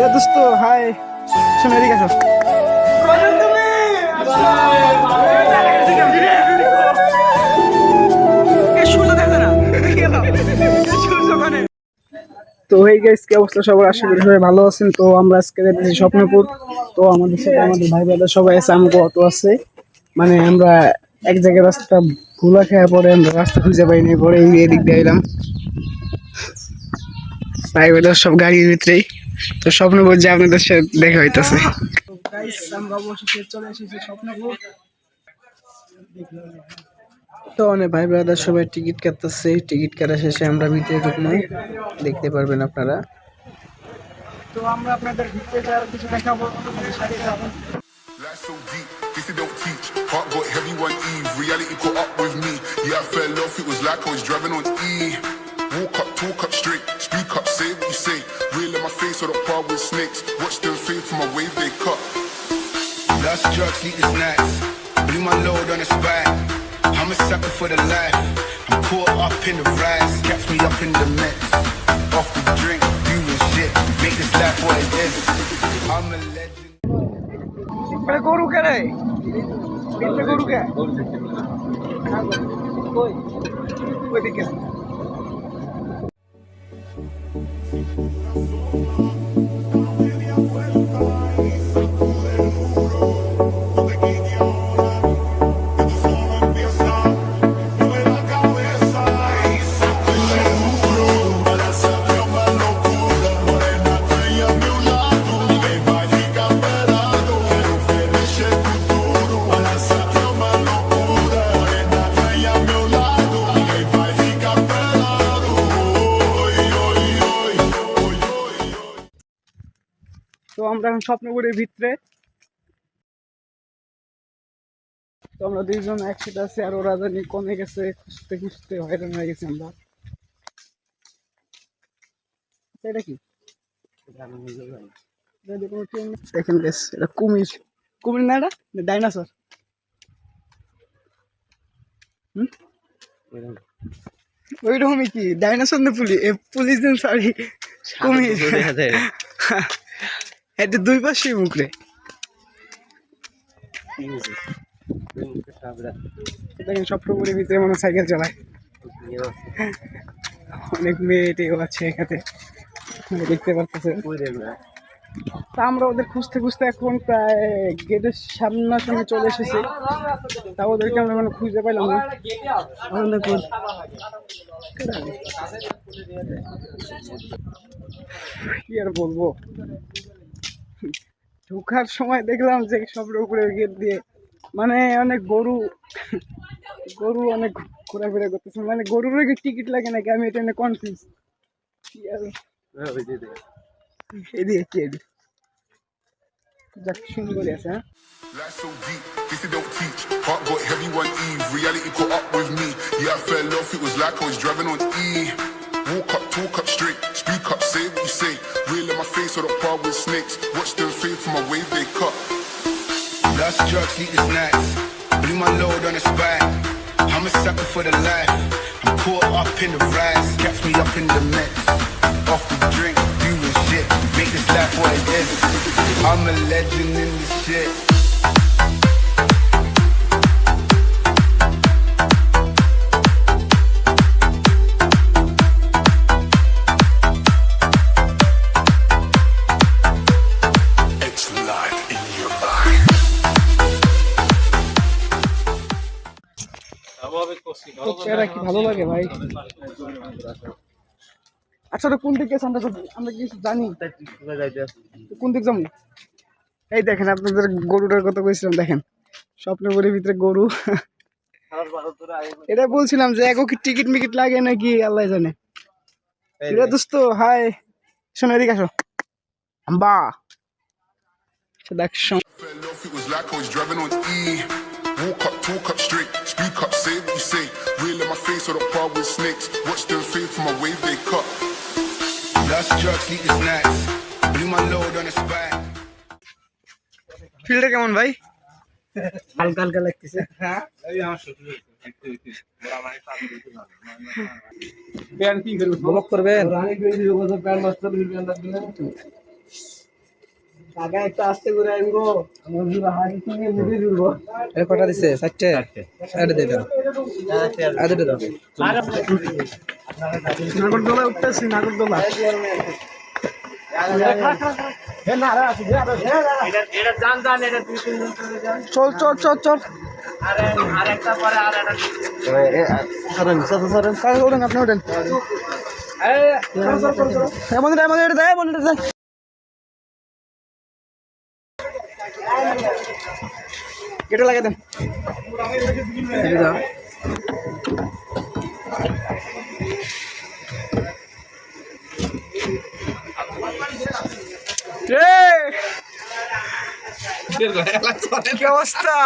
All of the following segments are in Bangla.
রে দোস্ত হাই শোনো এদিকে আসো। তো হয়ে গেছে কি অবস্থা সবার? আশা করি সবাই ভালো আছেন। তো আমরা আজকে যাচ্ছি স্বপ্নপুর। তো আমাদের সাথে আমাদের ভাই ব্রাদার সবাই আছে আমাকে অটো আছে। মানে আমরা এক জায়গায় রাস্তা ভুলা খেয়ে পরে আমরা রাস্তা খুঁজে পাইনি পরে এই এদিক দিয়ে এলাম ভাই ব্রাদার সব গাড়ির ভিতরেই। তো স্বপ্নপুর যে আপনাদের সাথে দেখা হইতেছে আমরা অবশেষে চলে এসেছি স্বপ্নপুর তো অনেক ভাই ব্রাদার সবাই টিকিট কাটতেছে টিকিট কাটা শেষে আমরা ভিতরে ঢুকবো দেখতে পারবেন আপনারা তো আমরা আপনাদের ভিতরে যাওয়ার কিছু দেখাবো so deep, this it don't teach. Heart got heavy one eve, reality caught up with me. Yeah, I fell off, it was like I was driving on E. Walk up, talk up straight, speak up, say what you say. Real in my face or the bar with snakes. Watch them fade from my wave they cut. Last drugs, sleepless nights. Blew my load on his back. I'm a sucker for the life. I'm caught up in the rise. Catch me up in the mix. Off the drink, doing shit. Make this life what it is. I'm a legend. पहले गोरू क्या रहे? पहले गोरू क्या? कोई कोई दिक्कत এখন স্বপ্নপুরের ভিতরে। তো আমরা দুইজন একসাথে আছি আর ওরা জানি কমে গেছে খুঁজতে খুঁজতে হয়রান হয়ে গেছি আমরা। এটা কি। দেখেন এটা কুমির। কুমির না এটা? ডাইনাসর হুম? ওইরকমই কি? ডাইনাসর না পুলিশ পুলিশ দিন সরি কুমির। এটা দুই পাশে মুখ স্বপ্নপুরের ভিতরে সাইকেল চালায়। অনেক আছে দেখতে তা আমরা ওদের খুঁজতে খুঁজতে এখন প্রায় গেটের সামনা সামনাসামনি চলে এসেছি। তা ওদেরকে আমরা মানে খুঁজে পাইলাম কি আর বলব? ঢোকার সময় দেখলাম যে সব রোগের গেট দিয়ে মানে অনেক গরু গরু অনেক ঘোরাফেরা করতেছে। মানে গরুর আগে টিকিট লাগে নাকি? আমি এটা নিয়ে কনফিউজ হ্যাঁ? Yeah. Yeah, we did it. Walk up, talk up straight, speak up, say what you say. Real in my face or the par with snakes. Watch them fade from my wave they cut. Lost drugs, sleepless nights. Blew my load on the spine. I'm a sucker for the life. I'm caught up in the rise. Catch me up in the mix. Off the drink, doing shit. Make this life what it is. I'm a legend in this shit. চেহারা কি ভালো লাগে ভাই? আচ্ছা তো কোন দিকে গেছে? আমরা আমরা কিছু জানি? কোন দিক যাব? এই দেখেন আপনাদের গরুটার কথা বলছিলাম দেখেন। স্বপ্নের বড়ির ভিতরে গরু। এটা বলছিলাম যে এগো কি টিকিট মিকিট লাগে নাকি? আল্লাহ জানে। রে দোস্ত হাই। শোনো এদিকে আসো। বা দেখ. Walk up, talk up straight, speak up, say what you say. Real in my face or the par with snakes. Watch them fade from my wave they cut. Lost drugs, sleepless nights. Blew my load on the spine. ফিল্ডটা কেমন ভাই হালকা হালকা লাগতেছে ব্লক করবেন কাকা একটু আস্তে করে আনব আমার দিবা হাড়ি কিনে মুড়ি দিবো এটা কটা দিছে? চারটে? এটা দিয়ে দাও। আর দুটো দাও। নাগরদোলা উঠতেছি নাগরদোলা। চল চল চল চল আপনি ওঠেন এটা দেয়। কেটে লাগে দেন। কি অবস্থা?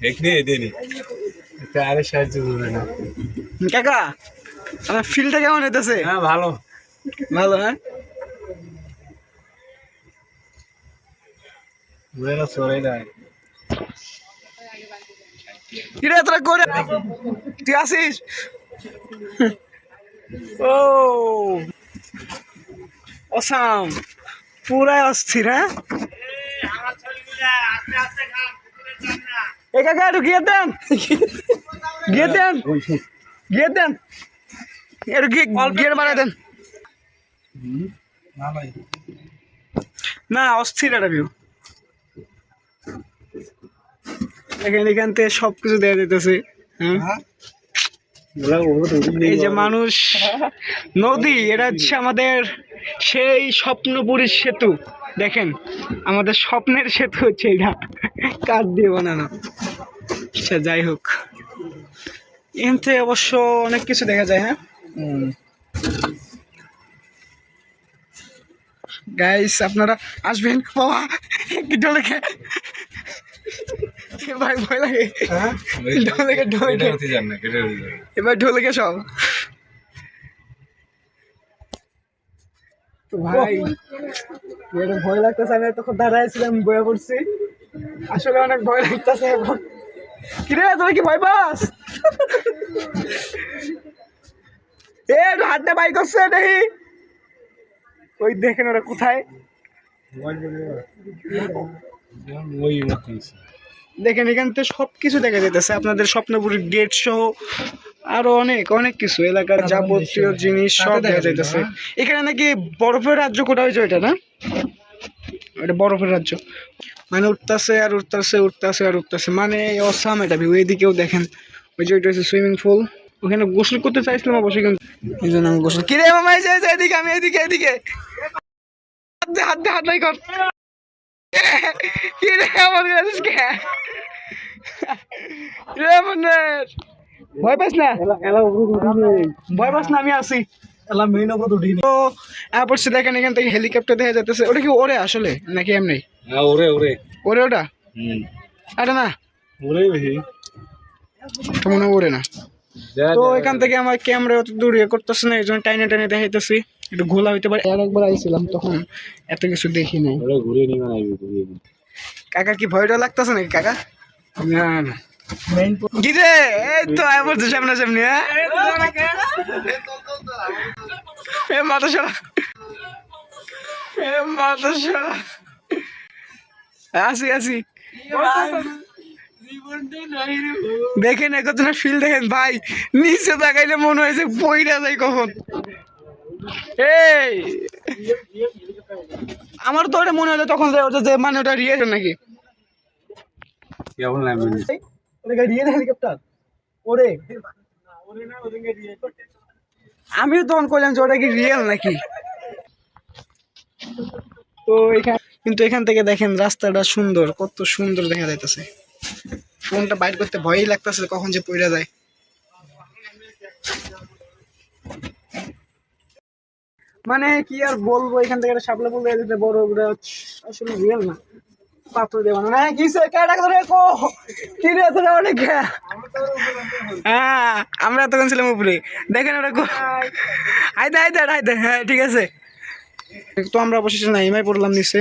এখানে দেনি আরে সাহায্য করবে না। কাকা আমার ফিলটা কেমন হইতেছে? হ্যাঁ ভালো। ভালো হ্যাঁ? বুঝে সরাই নাই কিরে তোরা করে তুই আসিস ও। অসাম পুরাই অস্থির হ্যাঁ? এ কাকা একটু গিয়ে দেন। গিয়ে দেন। গিয়ে দেন। একটু গিয়ে গিয়ে বাড়াই দেন। না অস্থির একটা ভিউ এখানে এখান থেকে সব কিছু দেওয়া যেতেছে হ্যাঁ। এই যে মানুষ নদী এটা হচ্ছে আমাদের সেই স্বপ্নপুরীর সেতু। দেখেন আমাদের স্বপ্নের সেতু হচ্ছে এটা। কাঠ দিয়ে বানানো। সে যাই হোক। থেকে অবশ্য অনেক কিছু দেখা যায় হ্যাঁ? গাইস আপনারা আসবেন? বাবা কি খে ভাই ভয় লাগে। যান এবার সব। ভাই এটা ভয় লাগতেছে আমি তখন দাঁড়াইছিলাম বয়ে পড়ছি। আসলে অনেক ভয় লাগতেছে এখন। কিরে তোর কি ভয় পাস? এ হাতটা বাই করছে দেখি। ওই দেখেন ওরা কোথায়। ওই মতো দেখেন এখান থেকে সব কিছু দেখা যেতেছে আপনাদের স্বপ্নপুরীর গেট সহ আরও অনেক অনেক কিছু এলাকার যাবতীয় জিনিস সব দেখা যাইতেছে এখানে নাকি বরফের রাজ্য কোটা হয়েছে এটা না এটা বরফের রাজ্য মানে উঠতেছে আর উঠতেছে উঠতেছে আর উঠতেছে মানে অসাম এটা ভিউ এদিকেও দেখেন ওই যে ওইটা হচ্ছে সুইমিং পুল ওখানে গোসল করতে চাইছিলাম অবশ্যই কিন্তু এই জন্য আমি গোসল কিরে মামা এদিকে আমি এদিকে এদিকে হাত দে হাত দে হাত নাই কর কিরে আমার কাছে কে রে মনের ভয় পাস না ভয় পাস না আমি আছি এলা মেইন অবধ উঠি তো এরপর সে দেখেন এখান থেকে হেলিকপ্টার দেখা যাইতেছে। ওটা কি ওরে আসলে? নাকি এমনি? হ্যাঁ ওরে ওরে। ওরে ওটা? হুম। আরে না। ওরে বেশি। তো মনে ওরে না। তো এখান থেকে আমার ক্যামেরা অত দূর ইয়ে করতেছে না এই জন্য টাইনে টাইনে দেখাইতেছি। একটু ঘোলা হইতে পারে। আর একবার আইছিলাম তখন। এত কিছু দেখি নাই। ওরে ঘুরে নিয়ে আইবি ঘুরে নিয়ে কাকার কি ভয়টা লাগতেছে নাকি কাকা? না না। গিরে এই তো আয় বলছে সামনে সামনে হ্যাঁ এ মাথা সরা এ মাথা সরা আসি আসি। দেখেন একত্র ফিল দেখেন। ভাই নিচে তাকাইলে মনে হয়েছে বইরা যায় কখন। এই! আমার তো ওটা মনে হলো তখন যে মানে ওটা রিয়েল নাকি? কেমন লাগবে হেলিকপ্টার ওরে। আমিও তখন কইলাম যে ওটা কি রিয়েল নাকি? তো এখান কিন্তু এখান থেকে দেখেন রাস্তাটা সুন্দর কত সুন্দর দেখা যাইতেছে। ফোনটা বাইর করতে ভয়ই লাগতেছে কখন যে পড়ে যায়। মানে কি আর বলব এখান থেকে একটা ফুল দেখা যেতে বড় ওগুলো আসলে রিয়েল না। পাথর দেবো না কিসে কেটা করে কো? কি রে তোরা অনেক হ্যাঁ আমরা তখন ছিলাম উপরে। দেখেন ওটা কো। আইদে আইদে আইদে হ্যাঁ ঠিক আছে। তো আমরা অবশেষে নাইমাই পড়লাম নিচে।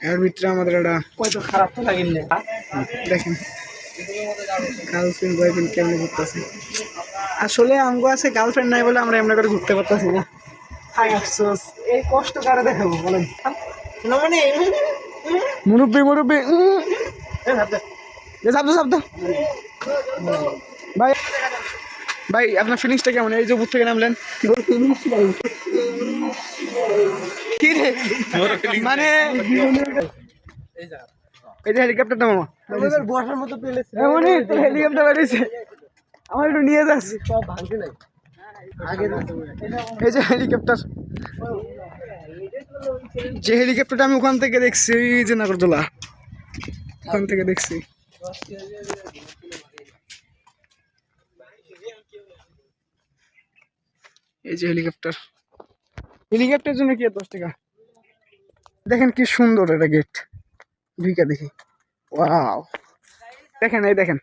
এর ভিতরে আমাদের একটা খারাপ তো লাগিল দেখেন। গার্লফ্রেন্ড বয়ফ্রেন্ড কেমন ঘুরতেছে? আসলে আমগো আছে গার্লফ্রেন্ড নাই বলে আমরা এমনি করে ঘুরতে পারতেছি না। হাই আফসোস। এই কষ্ট কারে দেখাবো বলেন। মানে মুরব্বী মুরব্বী শব্দ শব্দ ভাই ভাই আপনার ফিলিংসটা কেমন? এই যে উপর থেকে নামলেন। কি রে? মানে এই যে হেলিকপ্টারটা মামা। বসার মতো পেলে এমনই হেলিকপ্টার বাড়িয়েছে আমার একটু নিয়ে যাস। সব ভাঙতে নাই এই যে হেলিকপ্টার যে হেলিকপ্টারটা আমি ওখান থেকে দেখছি যে নাগরদোলা। ওখান থেকে দেখছি। এই যে হেলিকপ্টার হেলিকপ্টার জন্য কি দশ টাকা? দেখেন কি সুন্দর এটা গেট ঢুইকা দেখি। ওয়াও দেখেন এই দেখেন।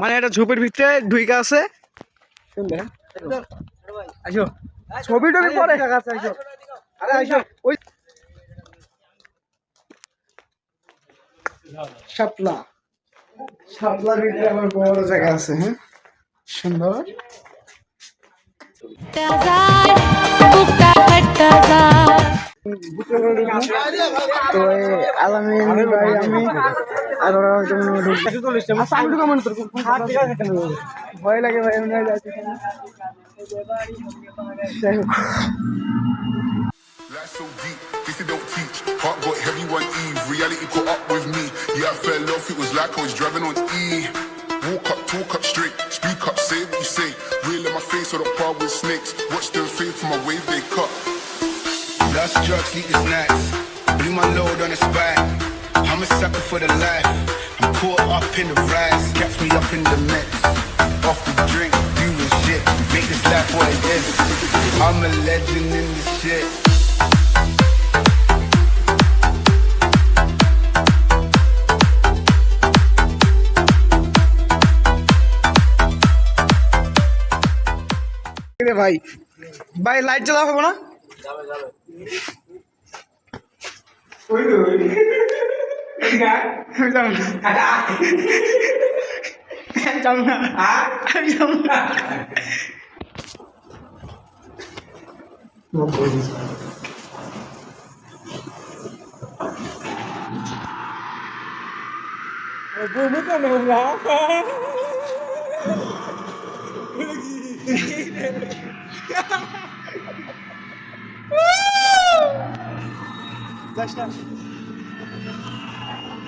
মানে এটা ঝোপের ভিতরে ঢুইকা আছে। সুন্দর আসো ছবি টবি পরে। আরে আসো ওই শাপলা। শাপলার ভিতরে আবার বড় জায়গা আছে হ্যাঁ? সুন্দর। তো আলামিন ভাই আমি আর ওরা হয়তো মনে হয় ঢুকবে। আচ্ছা, আমি ঢুকাবো না তোর। ভয় লাগে ভাই এমনি যাইতে যাই হোক। Life so deep, this it don't teach. Heart got heavy one eve, reality caught up with me. Yeah, I fell off, it was like I was driving on E. Walk up, talk up straight, speak up, say what you say. Real in my face or the par with snakes. Watch them fade from my wave they cut. Lost drugs, sleep the snacks. Blew my load on the spot. I'm a sucker for the life. I'm caught up in the rise. Catch me up in the mix. Off the drink, doing shit. Make this life what it is. I'm a legend in this shit. রে ভাই ভাই লাইট জ্বালা হবে না আমি যাবো 그러니까 항상 가자. 항상 아? 항상 뭐 보이지 아, 뭐 못하 나올라 여기. 다시 다시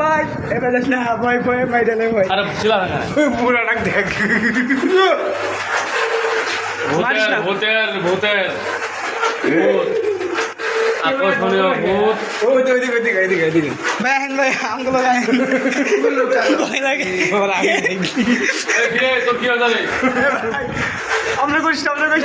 ভাই এবার না ভয় ভয় ভাই ডালে ভয় আরে ছিল না পুরা ডাক দেখ। ভূতের ভূতের ভূত আকর্ষণীয় ভূত ভাই হেন ভাই আমগুলো ভয় লাগে তোর কি হয়ে আমরা করিস আমরা করিস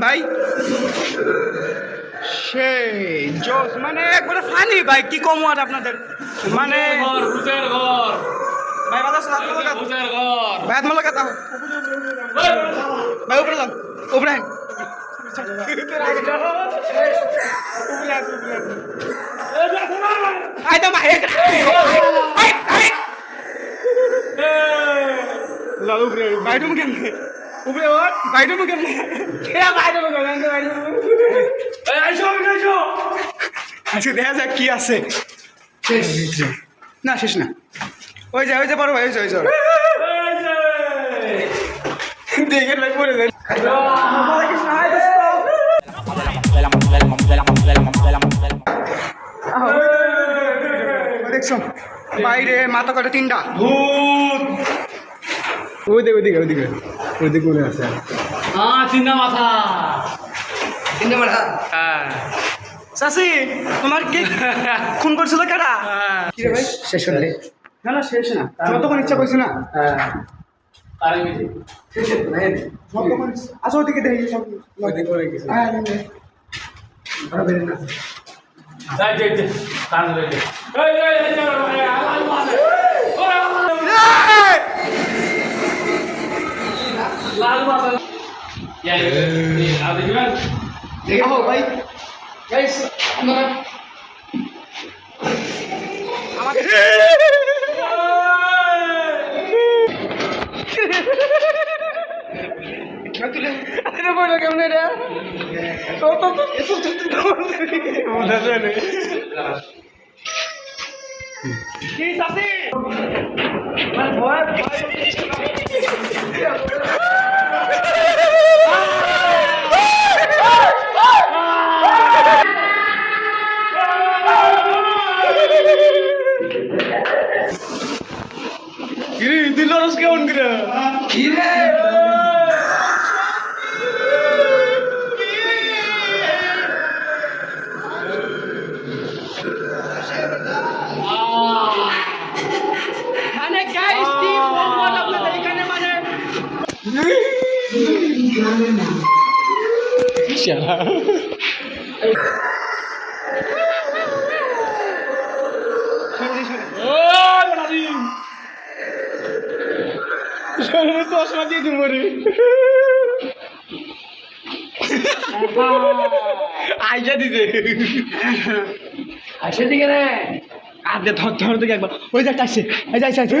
ভাই। সেই জোস মানে একবারে ফানি ভাই কি কম আর আপনাদের? মানে ভাই ভালো ভাই উপরে যান উপরে। বাইরে মুখে উপরে ওর বাইরে মুখে এরা বাইরে বাইরে আজকে দেখা যাক কি আছে না শেষ না ওই যে ওই যে বড় ভাই ওই যে ওই যে দেখে পড়ে যায় দেখছ? বাইরে মাথা কটা তিনটা। ভূত ওইদিকে ওইদিকে ওইদিকে। ওইদিকে মনে আছে। হ্যাঁ চিন্তা মাথা। তিনটে মাথা। হ্যাঁ। চাষি তোমার কি খুন করছিল কারা? কি রে ভাই? শেষ করলে না না শেষ না। যতক্ষণ ইচ্ছা করছি না। হ্যাঁ। আচ্ছা ওদিকে দেখি সব। গেছে। হ্যাঁ লাল মাথা দেখো ভাই। আমরা আমাকে আরে বলো কেমন না কি মানে ভয় দিল কেমন গিরা চশমা দিয়ে দিব রে আইসা দিতে আসে দিকে রে আদে ধর ধর দিকে একবার ওই যে যাইছে কাছে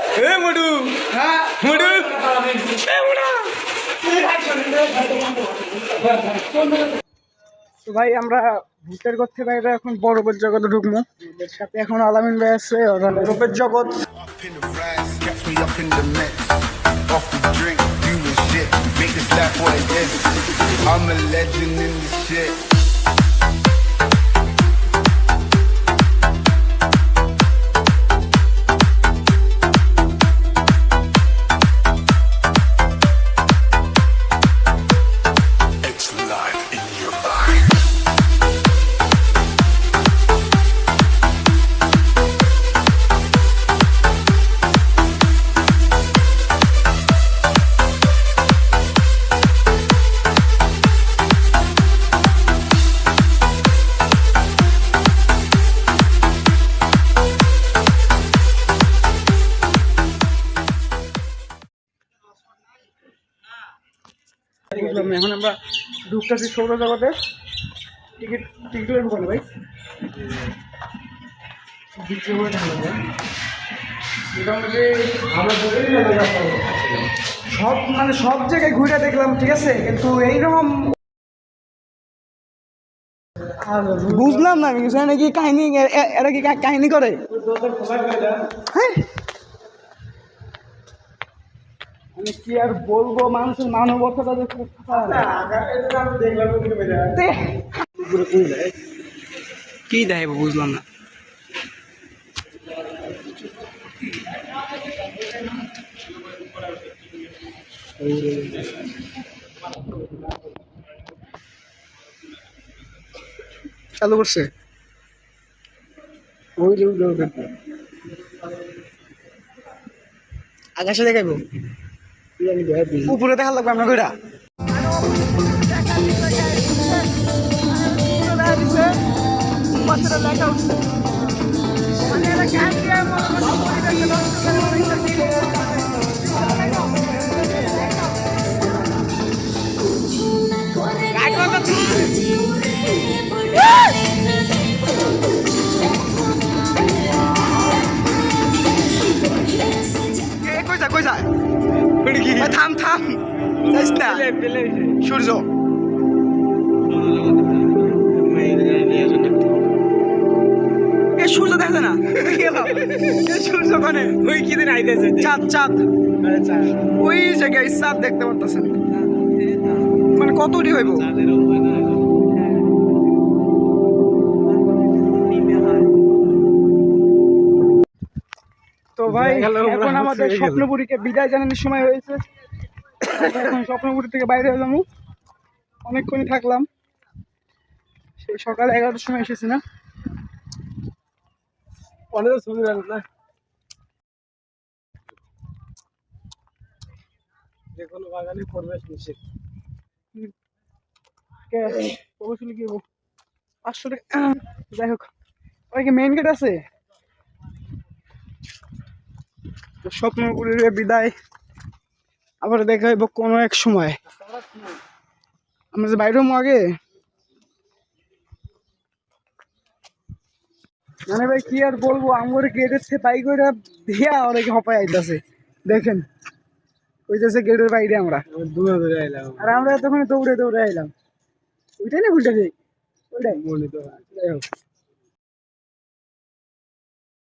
এ মডু। হ্যাঁ মডু। এ মডু। তো ভাই আমরা ভূতের করতে বাইরে এখন বড় জগতে ঢুকবো। এদের সাথে এখন আলামিন ভাই আছে ওরা রূপের জগৎ। Up in the rise, catch me ঢুকতেছি সৌরজগতে টিকিট টিকিটের দোকানে ভাই। সব মানে সব জায়গায় ঘুরে দেখলাম ঠিক আছে? কিন্তু এইরকম বুঝলাম না আমি নাকি কাহিনী এরা কি কা- কাহিনী করে? হ্যাঁ? আমি কি আর বলব মানুষের মানবতাটা দেখতে কি দেয় বুঝলাম না। চালু করছে? আকাশে দেখাইবো? উপরে দেখা লাগবে আমরা কইরা। কইসা কইসা থাম থাম না সূর্য এ সূর্য দেখা না সূর্য কোনে ওই কি দিন আইতেছে চাঁদ চাঁদ ওই জায়গায় চাঁদ দেখতে পারতেছেন মানে কতটি হইব ভাই এখন আমাদের স্বপ্নপুরীকে বিদায় জানানোর সময় হয়েছে। এখন স্বপ্নপুরী থেকে বাইরে হলাম অনেকক্ষণই থাকলাম। সেই সকাল এগারোটার সময় এসেছি না? অনেক ছবি না? যে কোনো বাগানে পরিবেশ নিষেধ। প্রকৌশলী কি বলব? পাঁচশো টাকা। যাই হোক ওই কি মেইন গেট আছে তো স্বপ্নপুরীর বিদায়। আবার দেখা হইব কোনো এক সময়। আমরা যে বাইরে হব আগে? মানে ভাই, কি আর বলব? আমার গেটের থেকে বাইক করে দিয়া অনেকে হপায় আইতাছে। দেখেন, কইতেছে গেটের বাইরে আমরা। দূরে আইলাম আর আমরা তখন দৌড়ে দৌড়ে আইলাম। ওইটাই না ভুলটা ওইটাই। মনে তো